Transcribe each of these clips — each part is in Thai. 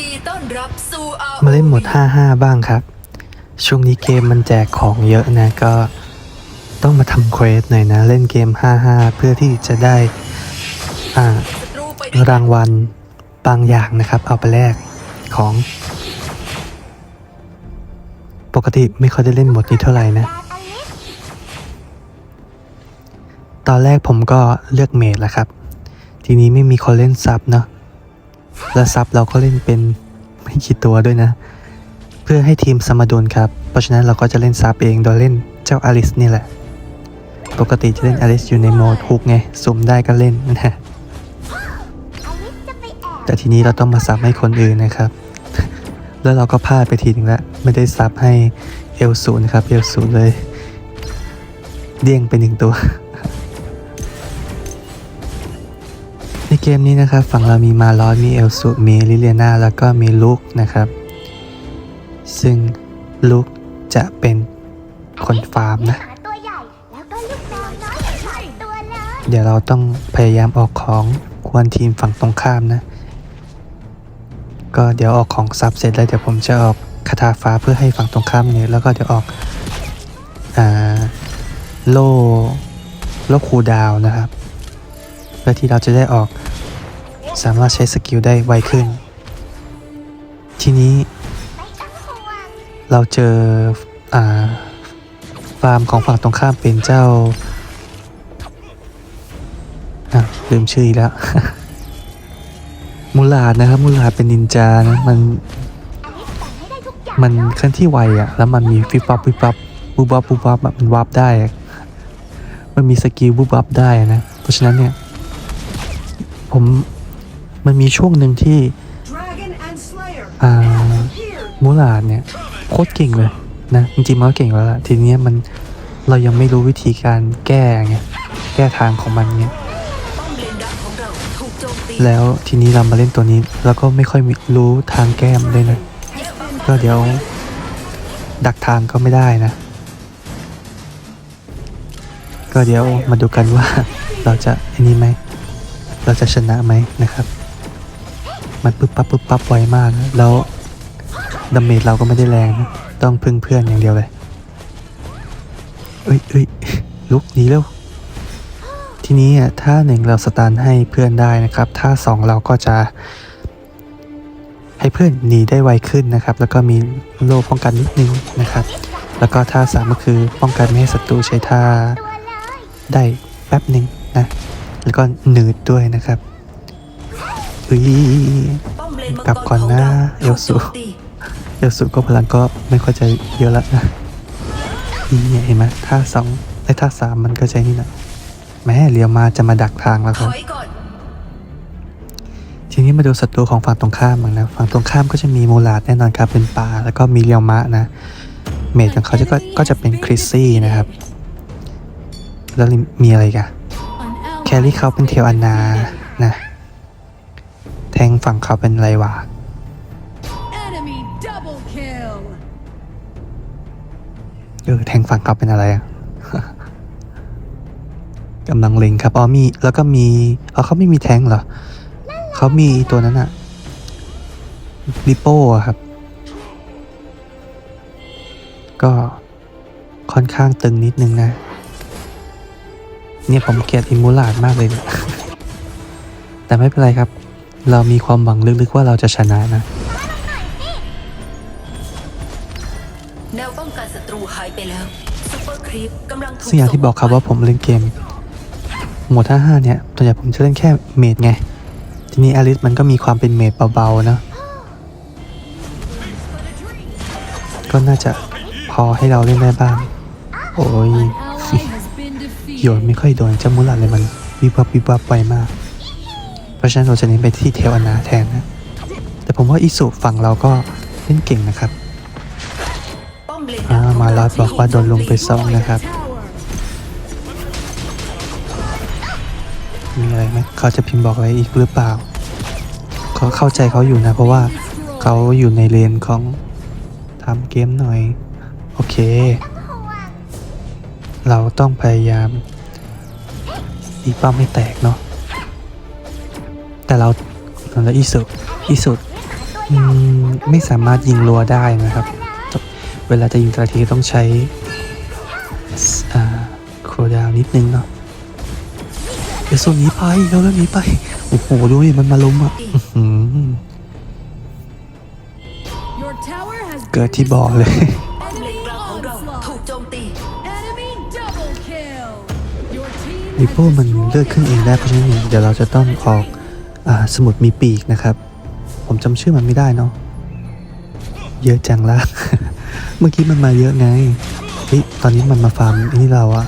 ดีต้อนรับสู่ ROV มาเล่นโหมด 55 บ้างครับ ช่วงนี้เกมมันแจกของเยอะนะก็ต้องมาทำเควสหน่อยนะ เล่นเกม 55 เพื่อที่จะได้อ่าศัตรูไปด้วยรางวัลบางอย่างนะครับ เอาไปแลกของ ปกติไม่ค่อยได้เล่นโหมดนี้เท่าไหร่นะ ตอนแรกผมก็เลือกเมดแหละครับ ทีนี้ไม่มีคนเล่นซับเนาะ และซับเราก็เล่นเป็นไม่กี่ตัวด้วยนะ เพื่อให้ทีมสมดุลครับ เพราะฉะนั้นเราก็จะเล่นซับเองโดยเล่นเจ้าอลิสนี่แหละ ปกติจะเล่นอลิสอยู่ในโหมดฮุกไงสุ่มได้ก็เล่นนะแต่ทีนี้เราต้องมาซับให้คนอื่นนะครับ แล้วเราก็พลาดไปทีนึงล้วไม่ได้ซับให้เอลสูนะครับเอลสูนเลย เด้งไปหนึ่งตัว เกมนี้นะครับฝั่งเรามีมาลอสมีเอลสูมีลิเลียนาแล้วก็มีลุกนะครับ ซึ่งลุกจะเป็นคนฟาร์มนะ เดี๋ยวเราต้องพยายามออกของควนทีมฝั่งตรงข้ามนะ ก็เดี๋ยวออกของซับเสร็จแล้วเดี๋ยวผมจะออกคาถาฟ้าเพื่อให้ฝั่งตรงข้ามเนี่ยแล้วก็เดี๋ยวออกอ่าโล่โล่คูดาวนะครับเพื่อที่เราจะได้ออก สามารถใช้สกิลได้ไวขึ้น ทีนี้เราเจออ่าฟาร์มของฝั่งตรงข้ามเป็นเจ้าลืมชื่ออีกแล้ว มูลาดนะครับ มูลาดเป็นนินจานะมัน มันเคลื่อนที่ไวอะแล้วมันมีฟิบวับวิบวับบูบับบูบับมันวับได้ มันมีสกิลบูบับได้นะ เพราะฉะนั้นเนี่ย ผม มันมีช่วงหนึ่งที่ Dragon and Slayer อ่า here. มูลาดเนี่ยโคตรเก่งเลยนะจริงๆมันก็เก่งแล้วล่ะทีเนี้ยมันเรายังไม่รู้วิธีการแก้ไงแก้ทางของมันเนี่ยป้อมเลนดักของเราถูกโจมตีแล้วทีนี้เรามาเล่นตัวนี้แล้วก็ไม่ค่อยมีรู้ทางแก้มเลยนะก็เดี๋ยวดักทางก็ไม่ได้นะ ก็เดี๋ยวมาดูกันว่าเราจะอันนี้ไหม เราจะชนะไหมนะครับ มันปึ๊บปั๊บปึ๊บปั๊บไวมากนะแล้วดาเมจเราก็ไม่ได้แรงนะต้องพึ่งเพื่อนอย่างเดียวเลยเอ้ยเอ้ยลุกหนีเร็วทีนี้อะถ้าหนึ่งเราสตาร์ทให้เพื่อนได้นะครับ ถ้าสองเราก็จะให้เพื่อนหนีได้ไวขึ้นนะครับ แล้วก็มีโล่ป้องกันนิดนึงนะครับ แล้วก็ท่าสามก็คือป้องกันไม่ให้ศัตรูใช้ท่าได้แป๊บหนึ่งนะ แล้วก็หนืดด้วยนะครับ อุ้ยป้อมเลนมังกลับกรก่อนของนะเราเอลสูถูกโจมตีเดี๋ยวสุดก็พลังก็ไม่ค่อยจะเยอะละนะนี่ไงเห็นไหมท่าสองไอ้ท่าสามมันก็ใช้นี่นะแม่เลี้ยวมาจะมาดักทางแล้วถครับอยก่อนทีนี้มาดูศัตรูของฝั่งตรงข้ามบ้างนะฝั่งตรงข้ามก็จะมีมูลาดแน่นอนครับเป็นป่าแล้วก็มีเรียวมะนะเมจของเขาจะก็ก็จะเป็นคริสซี่นะครับ แล้วมีอะไรอีกันแครี่เขาเป็นเทวอนานะแท งฝั่งเขาเป็นอะไรวะ Enemy double kill. เออแทงฝั่งเขาเป็นอะไรอะกำลังเล็งครับอ๋อมีแล้วก็มีอ๋อเขาไม่มีแทงเหรอเขามีตัวนั้นอะลิโป้อะครับ ก็ค่อนข้างตึงนิดนึงนะ เนี่ยผมเกลียดอิมูลาดมากเลยนะแต่ไม่เป็นไรครับ เรามีความหวังลึกๆว่าเราจะชนะนะ แนวป้องกันศัตรูหายไปแล้วซุปเปอร์ครีปกำลังถูกซึ่งอย่างที่บอกครับว่าผมเล่นเกมโหมดท่าห้าเนี่ยส่วนใหญ่ผมจะเล่นแค่เมดไง ทีนี้อลิสมันก็มีความเป็นเมดเบาๆนะ ก็น่าจะพอให้เราเล่นได้บ้าง โอ้ย Ally has been โยน defeated. ไม่ค่อยโดนเจ้ามุลาเลยมันวิบวับวิบวับไวมากเพ ราะฉะนั้นเราจะเน้นไปที่เทวนาแทนนะ แต่ผมว่าอิสุฝั่งเราก็เล่นเก่งนะครับอ่ามาลอดบอกว่าโดนลงไปซ่องนะครับ มีอะไรไหมเขาจะพิมพ์บอกอะไรอีกหรือเปล่าเขาเข้าใจเขาอยู่นะ เพราะว่าเขาอยู่ในเลนของทำเกมหน่อย โอเค เราต้องพยายามอีป้าไม่แตกเนาะ แต่เราเราอีสุอีสุตัวอืมไม่สามารถยิงรัวได้นะครับ เวลาจะยิงแต่ละทีต้องใช้สอ่าโครดาวนิดนึงเนาะเดี๋ยวส่วนหนี้ไปเราเรื่องนี้ไป โอ้โหดูดิมันมาล้มอะอื้อหือ Your tower has เกิดที่บ่อเลยป้อมเลนกลางของเราถูกโจมตี enemy double kill. Your team ลิโป้มันเลือกขึ้นเองได้เพราะฉะนั้นเดี๋ยวเราจะต้องออกอา สมุดมีปีกนะครับ ผมจำชื่อมันไม่ได้เนาะเยอะจังละ เมื่อกี้มันมาเยอะไงเฮ้ยตอนนี้มันมาฟาร์มนี่เราอะ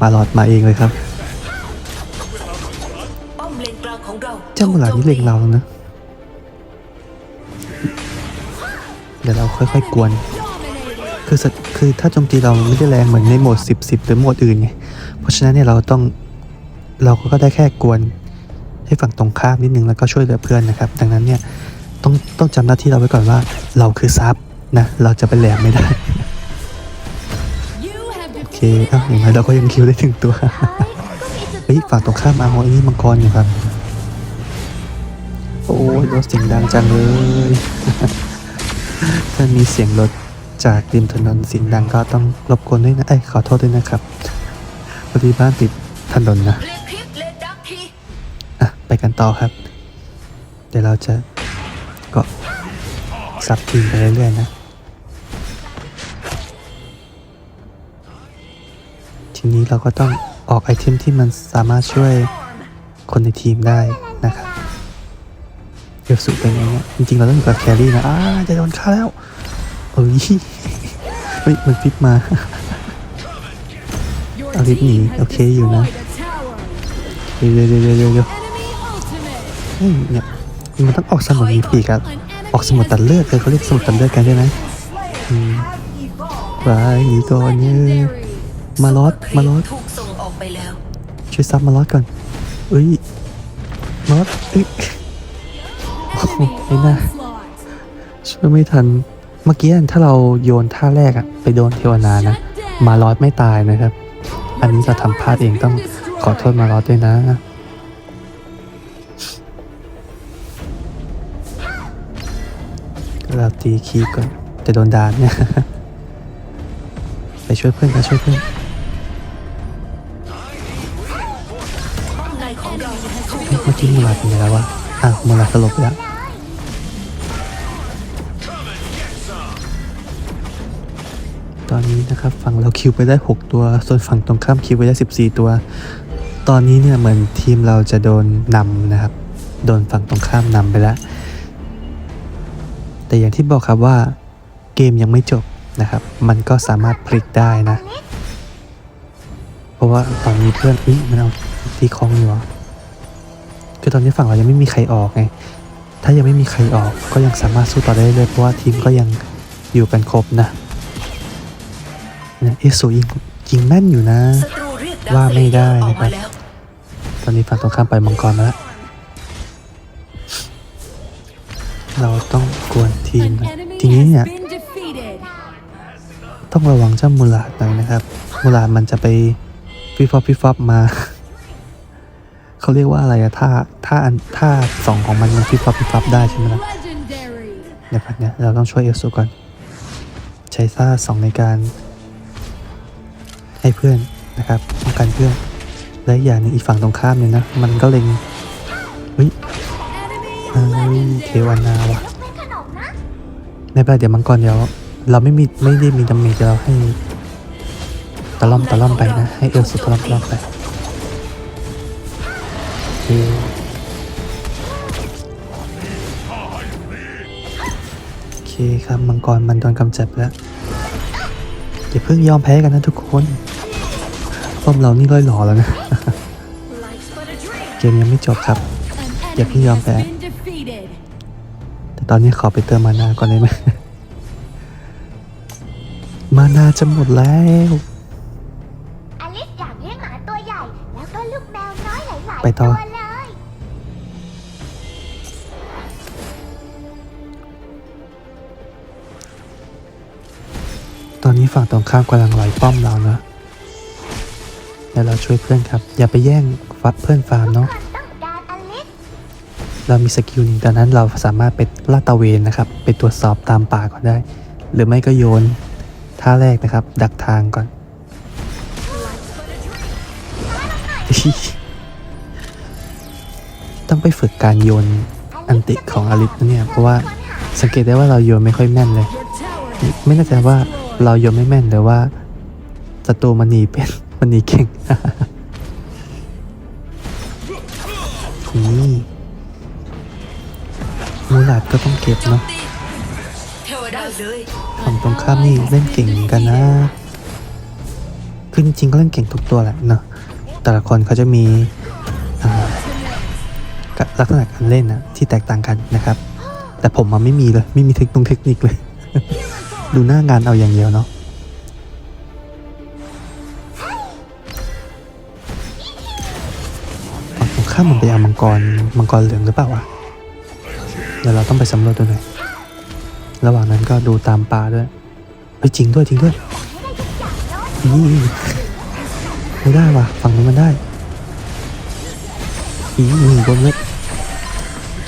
มาหลอดมาเองเลยครับป้อมเลนกลางของเราเจ้าหลาดนี่เล็งเราแล้วนะ เดี๋ยวเราค่อยๆกวน คือสตคือถ้าโจมตีเราไม่ได้แรงเหมือนในโหมด 10 10 หรือโหมดอื่นไง เพราะฉะนั้นเนี่ยเราต้องเราก็ได้แค่กวนให้ฝั่งตรงข้ามนิดนึงแล้วก็ช่วยเหลือเพื่อนนะครับ ดังนั้นเนี่ยต้องต้องจำหน้าที่เราไว้ก่อนว่าเราคือซับนะเราจะไปแหลมไม่ได้โอเคเอ้าอย่างไรเราก็ยังคิวได้ถึงตัวเฮ้ยฝั่งตรงข้ามอาไอ้นี่มังกรอยู่ครับโอ้ยรถเสียงดังจังเลยถ้ามีเสียงรถจากริมถนนเสียงดังก็ต้องรบกวนด้วยนะเอ้ยขอโทษด้วยนะครับ พอดีบ้านติดถนนนะอะไปกันต่อครับ เดี๋ยวเราจะก็สับทีมไปเรื่อยๆนะ ทีนี้เราก็ต้องออกไอเทมที่มันสามารถช่วยคนในทีมได้นะครับเดี๋ยวสุดเป็นอย่างเงี้ยจริงๆ เราต้องอยู่กับแครี่นะอ้าจะโดนฆ่าแล้วเอ้ยเฮ้ยมันพลิกมา เอาลิฟหนีโอเคอยู่นะเร็วเร็วเร็วเร็วเร็วเฮ้ยเนี่ยมันต้องออกสมุดมีปีกครับออกสมุดตัดเลือดเลยเขาเรียกสมุดตัดเลือดกันได้ไหมไปหนีก่อนเนี่ยมาลอดมาลอดช่วยซับมาลอดก่อนเอ้ยลอดเอ้ยโอ้ไอ้น่าช่วยไม่ทันเมื่อกี้ถ้าเราโยนท่าแรกอะไปโดนเทวนานะ มาลอดไม่ตายนะครับ อันนี้เราทำพลาดเองต้องขอโทษมาลอดด้วยนะเราตีคีก่อนจะโดนดานเนี่ยไปช่วยเพื่อนไปช่วยเพื่อนมในของเราถูกโจมเมื่อกี้ตีมูลาเป็นไงแล้ววะอ้าวมูลาสลบแล้ว อนนี้นะครับฝั่งเราคิวไปได้ 6 ตัว ส่วนฝั่งตรงข้ามคิวไปได้ 14 ตัว ตอนนี้เนี่ยเหมือนทีมเราจะโดนนำนะครับ โดนฝั่งตรงข้ามนำไปแล้ว แต่อย่างที่บอกครับว่าเกมยังไม่จบนะครับ มันก็สามารถพลิกได้นะ เพราะว่าตอนนี้เพื่อนอีมันเอาตีคองอยู่คือตอนนี้ฝั่งเรายังไม่มีใครออกไง ถ้ายังไม่มีใครออกก็ยังสามารถสู้ต่อได้เลยเพราะว่าทีมก็ยังอยู่กันครบนะ นี่ยเอสูยิงยิงแม่นอยู่นะศัตรูเรียกดักว่าไม่ได้ออกนะครับมาแล้วตอนนี้ฝั่งตรงข้ามไปมังกรมาแล้วเราต้องกวนทีม An นะ enemy ทีนี้เนี่ย has been defeated. ต้องระวังเจ้ามูลาดหน่อยนะครับ มูลาดมันจะไปฟิฟอบฟิฟอบมา เขาเรียกว่าอะไรอะท่าท่าอันท่าสองของมันมันฟิฟอบฟิฟอบได้ใช่ไหมล่ะ Legendary. เดี๋ยวก่อนเนี่ยเราต้องช่วยเอลซูก่อน ใช้ท่าสองในการ ให้เพื่อนนะครับป้องกันเพื่อน และอย่างหนึงอีกฝั่งตรงข้ามเนี่ยนะ มันก็เล็งเฮ้ยเอ้ยเทวานาวะเป็นขนมนะเดี๋ยวมังกรเดี๋ยวเราไม่มีไม่ได้มีดาเมจเดี๋ยวเราให้ตะล่อมตะล่อมไปนะ ให้เอลสุดตะล่อมตะล่อมไปโอเคครับมังกรมันโดนกำจัดแล้วอย่าเพิ่งยอมแพ้กันนะทุกคน ป้อมเรานี่ร้อยหล่อแล้วนะ เกมยังไม่จบครับ An Dạ, enemy cứ dòm has về. been defeated. แต่ตอนนี้ขอไปเติมมานาก่อนได้ไหมมานาจะหมดแล้วอลิสอยากเลี้ยงหมาตัวใหญ่ แล้วก็ลูกแมวน้อยหลายไปๆต่ตัอวเลยตอนนี้ฝั่งตรงข้ามกำลังไหลป้อมเรานะ แล้วเราช่วยเพื่อนครับ อย่าไปแย่งฟัดเพื่อนฟาร์มเนาะเรามีสกิลหนึ่งดังนั้นเราสามารถไปลาดตะเวนนะครับ ไปตรวจสอบตามป่าก่อนได้ หรือไม่ก็โยนท่าแรกนะครับ ดักทางก่อน ต้องไปฝึกการโยนอันติของอลิสนะเนี่ย เพราะว่าสังเกตได้ว่าเราโยนไม่ค่อยแม่นเลย ไม่แน่ใจว่าเราโยนไม่แม่นหรือว่าศัตรูมันหนีเป็น มันนีเก่งนี่มูลาดก็ต้องเก็บเนาะฝั่งตรงข้ามนี่เล่นเก่งเหมือนกันนะคือจริงๆก็เล่นเก่งทุกตัวแหละเนาะแต่ละคนเขาจะมีลักษณะการเล่นนะที่แตกต่างกันนะครับ แต่ผมมันไม่มีเลย ไม่มีเทคนิคเลย ดูหน้างานเอาอย่างเดียวเนาะามมันไปเอามังกรมังกรเหลืองหรือเปล่าวะเดี๋ยวเราต้องไปสำรวจดูหน่อยระหว่างนั้นก็ดูตามป่าด้วยเฮ้ยจริงด้วยจริงด้วยนี่ไม่ได้ว่ะฝั่งนี้นมันได้อีนี่บนเล็ก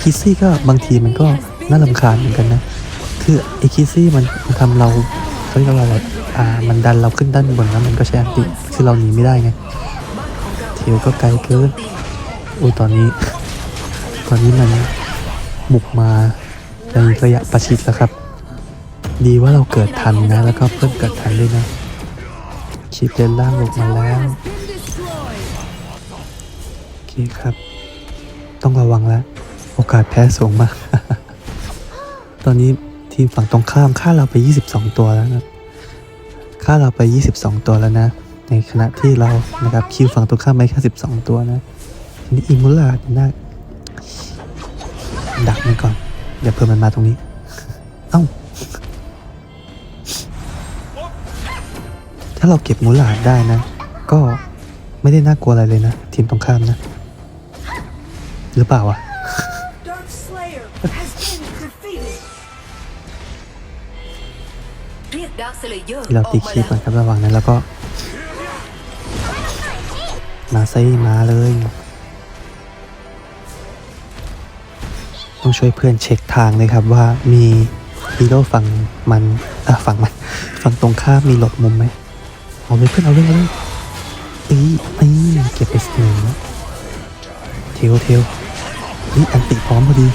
คิสซี่ก็บางทีมันก็น่าลำคาญเหมือนกันนะ คือไอคิสซี่มันมันทำเราเขาเรียกว่าอะไรอ่ามันดันเราขึ้นด้านบนแล้วมันก็ใช้อันติคือเราหนีไม่ได้ไงเทียวก็ไกลเกิน อุ้ยตอนนี้ ตอนนี้มันบุกมาในระยะประชิดแล้วครับ ดีว่าเราเกิดทันนะ แล้วก็เพื่อนเกิดทันด้วยนะชิปเลนล่างลงมาแล้วโอเคครับ ต้องระวังแล้ว โอกาสแพ้สูงมาก ตอนนี้ทีมฝั่งตรงข้ามฆ่าเราไป 22 ตัวแล้วนะฆ่าเราไป 22 ตัวแล้วนะ ในขณะที่เรานะครับคิวฝั่งตรงข้ามไม่แค่12 ตัวนะ นี้อิมูลาดนะดักมันก่อน เดี๋ยวเพิ่มมันมาตรงนี้ เอ้า ถ้าเราเก็บมูลาดได้นะ ก็ไม่ได้น่ากลัวอะไรเลยนะ ทีมตรงข้ามนะ หรือเปล่าวะ Dark Slayer has been defeated. เรียกดาร์คสเลเยอร์ที่เราตีคีบก่อนครับระหว่างนั้นแล้วก็ มาไซมาเลย ต้องช่วยเพื่อนเช็คทางเลยครับว่ามีฮีโร่ฝั่งมันอะฝั่งมันฝั่งตรงข้ามมีหลบมุมไหมเอาเลยเพื่อนเอาเลยเอาเลยอีอีเก็บไปสหนึ่งแล้วเทวเทวนี่อันติพร้อมพอดี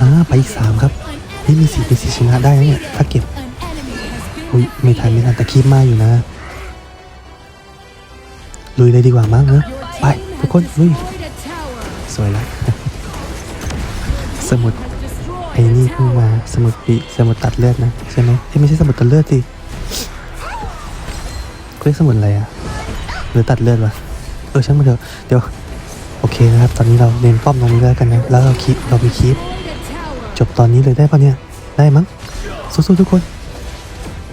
อ่าไปอีกสามครับนี่มีสี่เป็นสี่ชนะได้นะเนี่ยถ้าเก็บอุ้ยไม่ทันไม่ทันแต่คีบมาอยู่นะลุยเลยดีกว่ามั้งเนอะไปทุกคนลุยสวยแล้ว สมุดไอ้นี่เพิ่งมาสมุดปีสมุดตัดเลือดนะใช่ไหมเอ้ไม่ใช่สมุดตัดเลือดสิเรียกสมุดอะไรอะหรือตัดเลือดวะเออช่างมันเถอะเดี๋ยวโอเคนะครับ ตอนนี้เราเน้นป้อมตรงนี้แล้วกันนะ แล้วเราคีบเรามีคีบจบตอนนี้เลยได้ปะเนี่ย ได้มั้ง สู้ๆทุกคน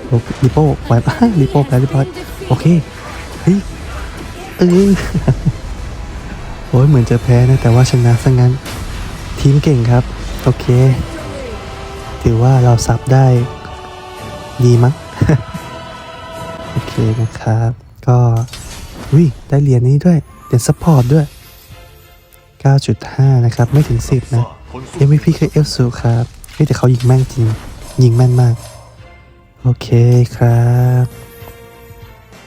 โอ้ลิโป้ไหวปะลิโป้แล้วเรียบร้อยโอเค เฮ้ย เออโอ้ยเหมือนจะแพ้นะ แต่ว่าชนะซะงั้น ทีมเก่งครับ โอเค ถือว่าเราซับได้ดีมั้งโอเคนะครับ ก็วิได้เหรียญนี้ด้วยเหรียญซัพพอร์ตด้วย 9.5 นะครับ ไม่ถึง 10 นะ MVP คือเอลซูครับเฮ้แต่เขายิงแม่นจริง ยิงแม่นมาก โอเคครับ